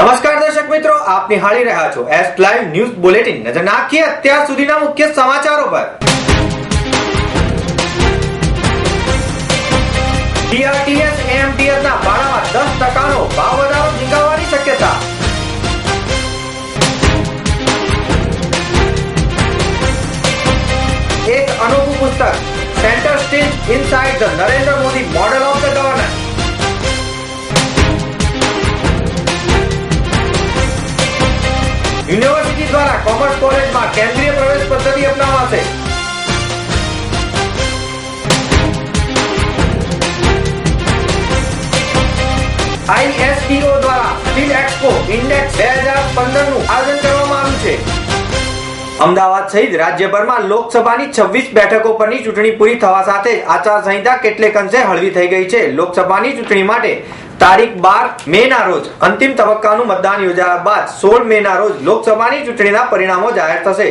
આપ નિહાળી રહ્યા છો એસ લાઈવ ન્યૂઝ બુલેટિન નજર નાખીએ અત્યાર સુધીના મુખ્ય સમાચારો પર. બીઆરટીએસ એમટીએસ ના ભાડામાં દસ ટકાનો ભાવ વધારો નીકળવાની શક્યતા. એક અનોખું પુસ્તક center stage inside the Narendra Modi model university દ્વારા કોમર્સ કોલેજમાં કેન્દ્રીય પ્રવેશ પદ્ધતિ અપનાવાશે. આઈએસટીઓ દ્વારા સ્ટીલ એક્સપો ઇન્ડેક્સ બે હજાર પંદરનું આયોજન કરવામાં આવ્યું છે. અમદાવાદ સહિત રાજ્યભરમાં લોકસભાની છવ્વીસ બેઠકો પરની ચૂંટણી પૂરી થવા સાથે આચારસંહિતા કેટલેક અંશે હળવી થઈ ગઈ છે. લોકસભાની ચૂંટણી માટે તારીખ બાર મે ના રોજ અંતિમ તબક્કાનું મતદાન યોજાયા બાદ સોળ મે ના રોજ લોકસભાની ચૂંટણીના પરિણામો જાહેર થશે.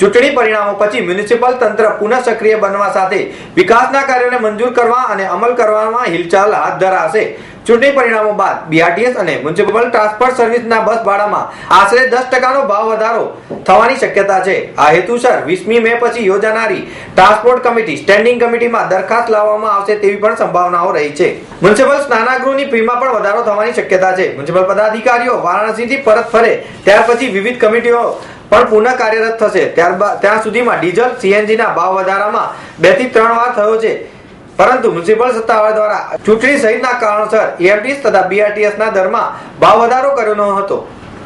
ચૂંટણી પરિણામો પછી મ્યુનિસિપલ તંત્ર પુનઃ સક્રિય બનવા સાથે વિકાસના કાર્યોને મંજૂર કરવા અને અમલ કરવામાં હિલચાલ હાથ ધરાશે. ચૂંટણી પરિણામો બાદ બીઆરટીએસ અને મ્યુનિસિપલ ટ્રાન્સપોર્ટ સર્વિસના બસ ભાડામાં આશરે દસ ટકાનો ભાવ વધારો થવાની શક્યતા છે. આ હેતુસર વીસમી મે પછી યોજાનારી ટ્રાન્સપોર્ટ કમિટી સ્ટેન્ડિંગ કમિટીમાં દરખાસ્ત લાવવામાં આવશે તેવી પણ સંભાવનાઓ રહી છે. મ્યુનિસિપલ સ્નાનાગૃહની ફીમાં પણ વધારો થવાની શક્યતા છે. મ્યુનિસિપલ પદાધિકારીઓ વારાણસીથી પરત ફરે, ત્યાર પછી વિવિધ કમિટીઓ પણ પુનઃ કાર્યરત થશે. ત્યારબાદ ત્યાં સુધીમાં ડીઝલ સીએનજીના ભાવ વધારામાં બેથી ત્રણ વાર થયો છે. પરંતુ મ્યુનિસિપલ સત્તાવાર દ્વારા ચૂંટણી સહિતના કારણોસર એએમટીસ તથા બીઆરટીએસ ના દરમાં ભાવ વધારો કર્યો ન હતો,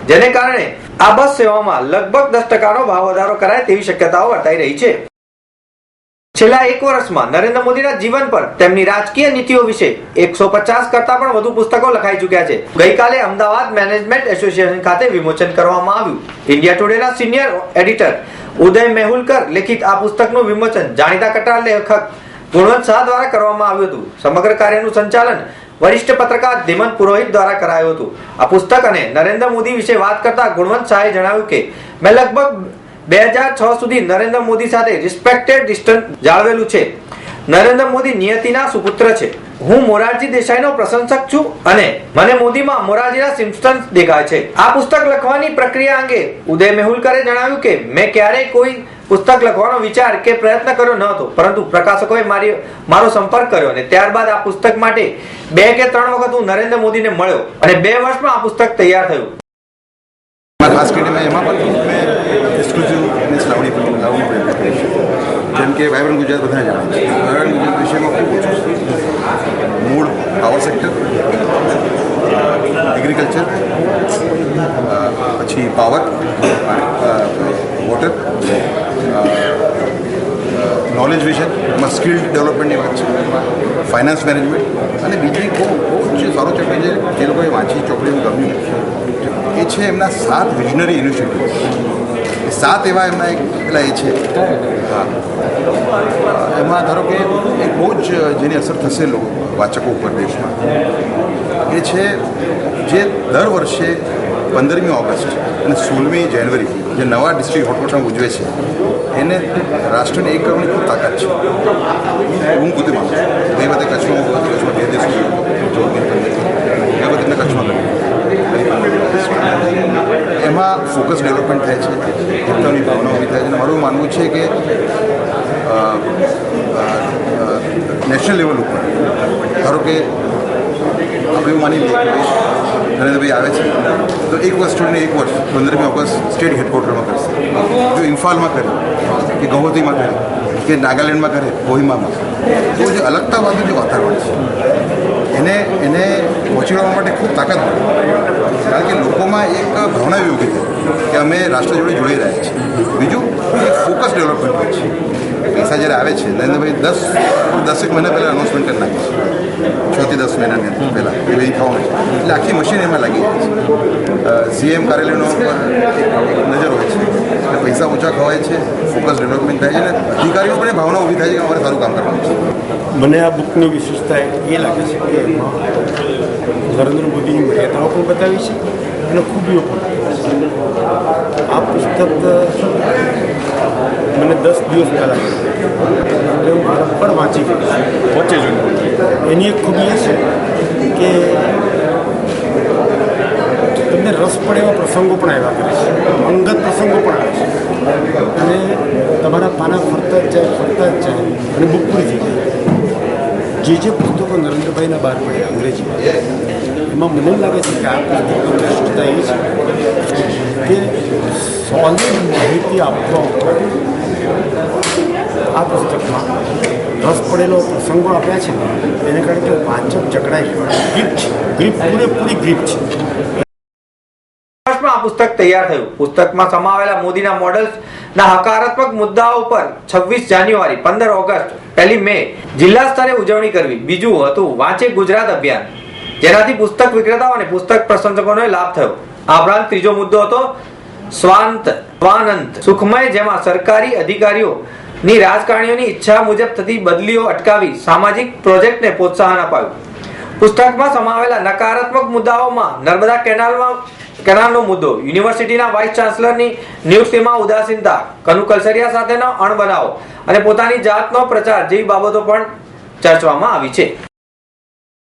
જેને કારણે આ બસ સેવામાં લગભગ દસ ટકાનો ભાવ વધારો કરાય તેવી શક્યતાઓ વર્તાઈ રહી છે. છેલ્લા એક વર્ષમાં નરેન્દ્ર મોદીના જીવન પર તેમની રાજકીય નીતિઓ વિશે એકસો પચાસ કરતા પણ વધુ પુસ્તકો લખાઈ ચૂક્યા છે. ગઈકાલે અમદાવાદ મેનેજમેન્ટ એસોસિએશન ખાતે વિમોચન કરવામાં આવ્યું. ઇન્ડિયા ટુડેના સિનિયર એડિટર ઉદય મેહુલકર લિખિત આ પુસ્તકનું વિમોચન જાણીતા કટાર લેખક ગુણવંત શાહ દ્વારા કરવામાં આવ્યું હતું. સમગ્ર કાર્યનું સંચાલન વરિષ્ઠ પત્રકાર ધીમંત પુરોહિત દ્વારા કરાયું હતું. આ પુસ્તક અને નરેન્દ્ર મોદી વિશે વાત કરતા ગુણવંત શાહે જણાવ્યું કે, મેં લગભગ બે હજાર છ સુધી નરેન્દ્ર મોદી સાથે રિસ્પેક્ટેડ ડિસ્ટન્સ જાળવેલું છે. નરેન્દ્ર મોદી નિયતિના સુપુત્ર છે. હું મોરારજી દેસાઈનો પ્રશંસક છું અને મને મોદીમાં મોરારજીના સિમ્પસન્સ દેખાય છે. આ પુસ્તક લખવાની પ્રક્રિયા અંગે ઉદય મેહુલકરે જણાવ્યું કે, મેં ક્યારેય કોઈ પુસ્તક લખવાનો વિચાર કે પ્રયત્ન કર્યો ન હતો, પરંતુ પ્રકાશકોએ મારી, મારો સંપર્ક કર્યો અને ત્યારબાદ આ પુસ્તક માટે બે કે ત્રણ વખત હું નરેન્દ્ર મોદીને મળ્યો અને બે વર્ષમાં આ પુસ્તક તૈયાર થયું. ખાસ કરીને એમાં પણ મેં એક્સક્લુઝિવ મીન્સ શ્રાવણી લાવણી પ્રયત્ન કરીશ જેમ કે વાયબ્રન્ટ ગુજરાત બધા જાણે વાયબ્રન્ટ ગુજરાત વિષયમાં ખૂબ ઓછું મૂળ પાવર સેક્ટર એગ્રીકલ્ચર પછી પાવર વોટર નોલેજ વિશે એમાં સ્કિલ ડેવલપમેન્ટની વાત છે ફાઇનાન્સ મેનેજમેન્ટ અને બીજી બહુ બહુ જ સારો ચેપ્ટર છે, જે લોકોએ વાંચી ચોપડીનું ગમ્યું. એ છે એમના સાત વિઝનરી એ સાત એવા એમના એક પેલા એ છે. એમાં ધારો કે એક બહુ જ જેની અસર થશે લોકો, વાચકો ઉપર દેશમાં. એ છે જે દર વર્ષે પંદરમી ઓગસ્ટ અને સોળમી જાન્યુઆરી જે નવા ડિસ્ટ્રિક્ટ હોટવોટમાં ઉજવે છે, એને રાષ્ટ્રની એક કરવાની ખૂબ તાકાત છે. હું પોતે માનું છું. ગઈ બધે કચ્છમાં કચ્છમાં બે દિવસ એ વખતે કચ્છમાં કર્યું એમાં ફોકસ ડેવલપમેન્ટ થાય છે. એકતાની ભાવના ઊભી થાય છે. અને મારું માનવું છે કે નેશનલ લેવલ ઉપર ધારો કે આપણે એવું માની લઈએ નરેન્દ્રભાઈ આવે છે. તો એક વર્ષ છોડીને એક વર્ષ પંદરમી ઓગસ્ટ સ્ટેટ હેડક્વાર્ટરમાં કરશે જો ઇમ્ફાલમાં કરે, કે ગૌહતીમાં કરે, કે નાગાલેન્ડમાં કરે કોહિમામાં તો જે અલગતાવાદનું જે વાતાવરણ છે, એને એને પહોંચી વળવા માટે ખૂબ તાકાત મળે. કારણ કે લોકોમાં એક ભાવના એવી ઊભી થઈ કે અમે રાષ્ટ્ર જોડે જોડી રહ્યા છીએ. બીજું એક ફોકસ ડેવલપમેન્ટ છે. પૈસા જ્યારે આવે છે, નરેન્દ્રભાઈ દસ, દસેક મહિના પહેલાં અનાઉન્સમેન્ટ કરી નાખી છે. છથી દસ મહિનાની અંદર પહેલાં. એ લઈ થવાનું છે. એટલે આખી મશીન એમાં લાગી જાય છે. સીએમ કાર્યાલયનો નજર હોય છે એટલે પૈસા ઓછા ખવાય છે ફોકસ ડેવલપમેન્ટ થાય છે અને અધિકારીઓ પણ ભાવના ઊભી થાય છે કે અમારે સારું કામ કરવાનું છે. મને આ બુકની વિશેષતા એ લાગે છે કે નરેન્દ્ર મોદીની મર્યાદાઓ પણ બતાવી છે? અને ખૂબીઓ પણ આ પુસ્તક મને દસ દિવસ પહેલાં એટલે હું પણ વાંચી વચ્ચે પહોંચે એની એક ખૂબી એ છે કે તમને રસ પડે એવા પ્રસંગો પણ આવ્યા કરે છે. અંગત પ્રસંગો પણ આવે છે. અને તમારા પાના ફરતા જ જાય ફરતા જ જાય અને બુક પૂરી થઈ જાય. જે જે પુસ્તકો નરેન્દ્રભાઈના બહાર પડ્યા અંગ્રેજીમાં. એમાં મને લાગે છે કે આ પુસ્તકો શ્રેષ્ઠતા એ છે કે સોલિડ માહિતી આપવા આ પુસ્તકમાં રસ પડેલો પ્રસંગો આપ્યા છે. એને કારણે કે વાંચક જકડાય ગ્રીપ છે. ગ્રીપ પૂરેપૂરી ગ્રીપ છે. આ પુસ્તક તૈયાર થયું. પુસ્તકમાં સમાવેલા મોદીના મોડલ્સના હકારાત્મક મુદ્દાઓ પર છવ્વીસ જાન્યુઆરી, પંદર ઓગસ્ટ પહેલી મે જિલ્લા સ્તરે ઉજવણી કરવી. બીજું હતું વાંચે ગુજરાત અભિયાન. જેનાથી પુસ્તક વિક્રેતાઓ અને પુસ્તક પ્રશંસકોને લાભ થયો. આ ઉપરાંત ત્રીજો મુદ્દો હતો સ્વાંત સ્વાનંત સુખમય જેમાં સરકારી અધિકારીઓ ની રાજકારણીઓની ઈચ્છા મુજબ થતી બદલીઓ અટકાવી સામાજિક પ્રોજેક્ટને પ્રોત્સાહન અપાયું. પુસ્તકમાં સમાવેલા નકારાત્મક મુદ્દાઓમાં નર્મદા કેનાલમાં કેનાલનો મુદ્દો. યુનિવર્સિટીના વાઇસ ચાન્સલરની નિયુક્તિમાં ઉદાસીનતા. કનુ કલસરિયા સાથેનો અણબનાવો અને પોતાની જાતનો પ્રચાર જેવી બાબતો પણ ચર્ચવામાં આવી છે.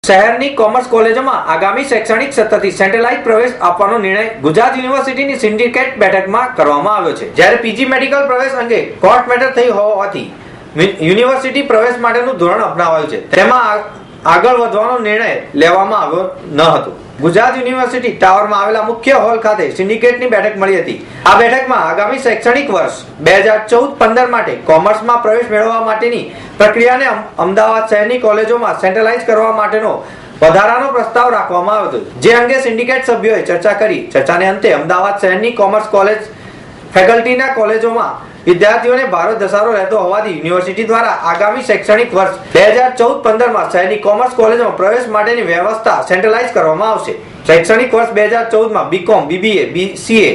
શહેરની કોમર્સ કોલેજોમાં આગામી શૈક્ષણિક સત્રથી સેન્ટ્રલાઇઝ પ્રવેશ આપવાનો નિર્ણય ગુજરાત યુનિવર્સિટીની સિન્ડિકેટ બેઠકમાં કરવામાં આવ્યો છે. જ્યારે પીજી મેડિકલ પ્રવેશ અંગે કોર્ટ મેટર થઈ હોવાથી યુનિવર્સિટી પ્રવેશ માટેનું ધોરણ અપનાવાયું છે. તેમાં આગળ વધવાનો નિર્ણય લેવામાં આવ્યો ન હતો. ગુજરાત યુનિવર્સિટી ટાવરમાં આવેલા મુખ્ય હોલ ખાતે સિન્ડિકેટની બેઠક મળી હતી. આ બેઠકમાં આગામી શૈક્ષણિક વર્ષ બે હજાર ચૌદ પંદર માટે કોમર્સમાં પ્રવેશ મેળવવા માટેની પ્રક્રિયાને અમદાવાદ શહેરની કોલેજોમાં સેન્ટ્રલાઇઝ કરવા માટેનો વધારાનો પ્રસ્તાવ રાખવામાં આવ્યો હતો. જે અંગે સિન્ડિકેટ સભ્યોએ ચર્ચા કરી. ચર્ચાને અંતે અમદાવાદ શહેરની કોમર્સ કોલેજ ફેકલ્ટીના કોલેજોમાં વિદ્યાર્થીઓને ભારે ધસારો રહેતો હોવાથી યુનિવર્સિટી દ્વારા આગામી શૈક્ષણિક વર્ષ બે હજાર ચૌદ પંદરમાં શહેરની કોમર્સ કોલેજમાં પ્રવેશ માટેની વ્યવસ્થા સેન્ટ્રલાઇઝ કરવામાં આવશે. શૈક્ષણિક વર્ષ બે હજાર ચૌદમાં BCom BBA BCA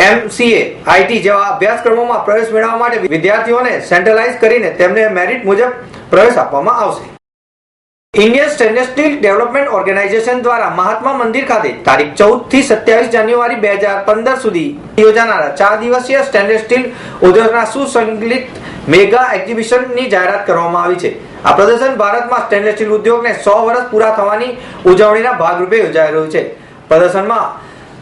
MCA IT જેવા અભ્યાસક્રમોમાં પ્રવેશ મેળવવા માટે વિદ્યાર્થીઓને સેન્ટ્રલાઇઝ કરીને તેમને મેરિટ મુજબ પ્રવેશ આપવામાં આવશે. Indian stainless steel development organisation દ્વારા મહાત્મા મંદિર ખાતે તારીખ ચૌદથી સત્યાવીસ જાન્યુઆરી બે હજાર પંદર સુધી યોજાનારા ચાર દિવસીય સ્ટેનલેસ સ્ટીલ ઉદ્યોગના સુસંગલિત મેગા એક્ઝિબિશનની જાહેરાત કરવામાં આવી છે. આ પ્રદર્શન ભારતમાં સ્ટેનલેસ સ્ટીલ ઉદ્યોગને સો વર્ષ પૂરા થવાની ઉજવણીના ભાગરૂપે યોજાઈ રહ્યું છે. પ્રદર્શનમાં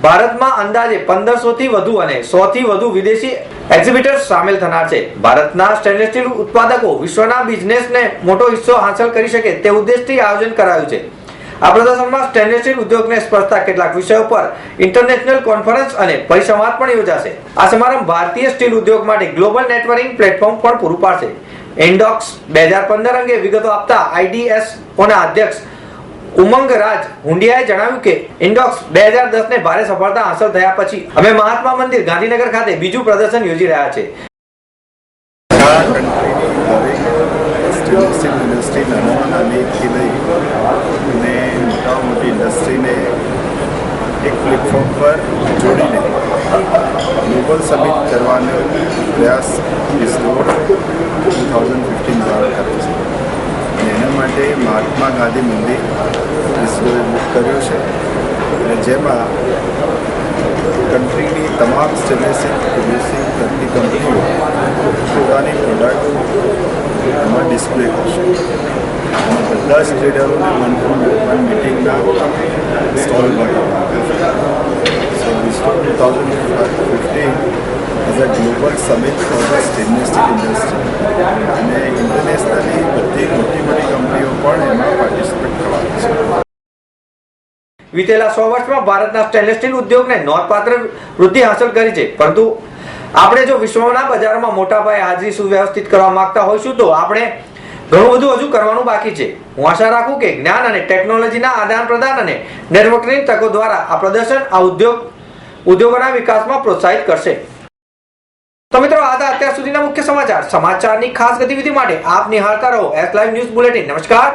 ભારતમાં અંદાજે પંદરસો થી વધુ અને સો થી વધુ વિદેશી એક્ઝિબિટર્સ સામેલ થનાર છે. ભારતના સ્ટેનલેસ સ્ટીલ ઉત્પાદકો વિશ્વના બિઝનેસને મોટો હિસ્સો હાંસલ કરી શકે તે ઉદ્દેશથી આયોજન કરાયું છે. આ પ્રદર્શનમાં સ્ટેનલેસ સ્ટીલ ઉદ્યોગને સ્પર્શતા કેટલાક વિષયો પર ઇન્ટરનેશનલ કોન્ફરન્સ અને પરિસંવાદ પણ યોજાશે. આ સમારંભ ભારતીય સ્ટીલ ઉદ્યોગ માટે ગ્લોબલ નેટવર્કિંગ પ્લેટફોર્મ પણ પૂરું પાડશે. એન્ડોક્સ બે હજાર પંદર અંગે વિગતો આપતા આઈડીએસ ઓના અધ્યક્ષ ઉમંગ રાજ હુંડિયાએ જણાવ્યું કે ઇન્ડોક્સ બે હજાર દસ ને ભારે સફળતા હાંસલ થયા પછી અમે મહાત્મા મંદિર ગાંધીનગર ખાતે બીજું પ્રદર્શન યોજી રહ્યા છે. પ્રયાસ ઇસરો ટુ થાઉઝન્ડ ફિફ્ટીન દ્વારા કરે છે. માટે મહાત્મા ગાંધી મંદિર ઇસરોએ બુક કર્યો છે. અને જેમાં કન્ટ્રીની તમામ સ્ટેનલેસ પ્રોડ્યુસિંગ કરતી કંપનીઓ પોતાની પ્રોડક્ટ એમાં ડિસ્પ્લે કરશે. બધા જ one stall is a global summit for the stainless industry અને ઇન્ટરનેશનલી બધી મોટી મોટી કંપનીઓ પણ એમાં પાર્ટિસિપેટ કરવાની છે વિતેલા સો વર્ષમાં ભારતના સ્ટેનલેસ સ્ટીલ ઉદ્યોગને નોંધપાત્ર વૃદ્ધિ હાંસલ કરી છે. પરંતુ આપણે જો વિશ્વના બજારમાં મોટા પાયે હાજરી સુવ્યવસ્થિત કરવા માંગતા હોઈશું તો આપણે ઘણું બધું હજુ કરવાનું બાકી છે. હું આશા રાખું કે જ્ઞાન અને ટેકનોલોજીના આદાન પ્રદાન અને નેટવર્કિંગ તકો દ્વારા આ પ્રદર્શન, આ ઉદ્યોગ, ઉદ્યોગોના વિકાસમાં પ્રોત્સાહિત કરશે. તો મિત્રો, આ હતા અત્યાર સુધીના મુખ્ય સમાચાર. સમાચારની ખાસ ગતિવિધિ માટે આપ નિહાળતા રહો. એસ લાઈવ ન્યૂઝ બુલેટિન નમસ્કાર.